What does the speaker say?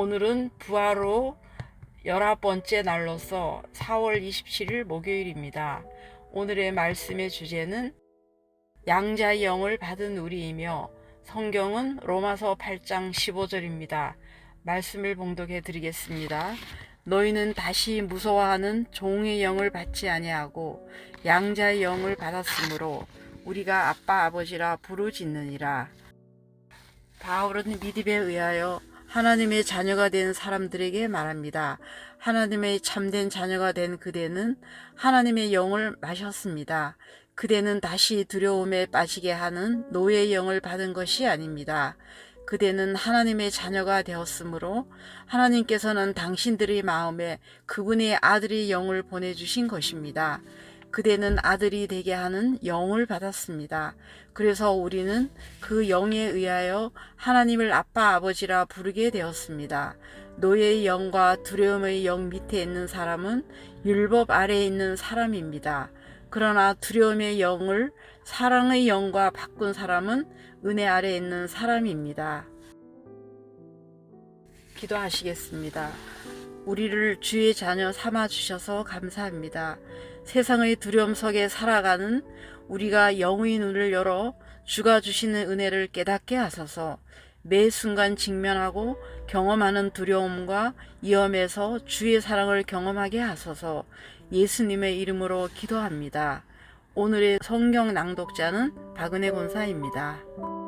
오늘은 부하로 열아홉 번째 날로서 4월 27일 목요일입니다. 오늘의 말씀의 주제는 양자의 영을 받은 우리이며 성경은 로마서 8장 15절입니다. 말씀을 봉독해 드리겠습니다. 너희는 다시 무서워하는 종의 영을 받지 아니하고 양자의 영을 받았으므로 우리가 아빠 아버지라 부르짖느니라. 바울은 믿음에 의하여 하나님의 자녀가 된 사람들에게 말합니다. 하나님의 참된 자녀가 된 그대는 하나님의 영을 마셨습니다. 그대는 다시 두려움에 빠지게 하는 노예의 영을 받은 것이 아닙니다. 그대는 하나님의 자녀가 되었으므로 하나님께서는 당신들의 마음에 그분의 아들의 영을 보내주신 것입니다. 그대는 아들이 되게 하는 영을 받았습니다. 그래서 우리는 그 영에 의하여 하나님을 아빠 아버지라 부르게 되었습니다. 노예의 영과 두려움의 영 밑에 있는 사람은 율법 아래에 있는 사람입니다. 그러나 두려움의 영을 사랑의 영과 바꾼 사람은 은혜 아래에 있는 사람입니다. 기도하시겠습니다. 우리를 주의 자녀 삼아 주셔서 감사합니다. 세상의 두려움 속에 살아가는 우리가 영의 눈을 열어 주가 주시는 은혜를 깨닫게 하소서 매 순간 직면하고 경험하는 두려움과 위험에서 주의 사랑을 경험하게 하소서 예수님의 이름으로 기도합니다. 오늘의 성경 낭독자는 박은혜 권사입니다.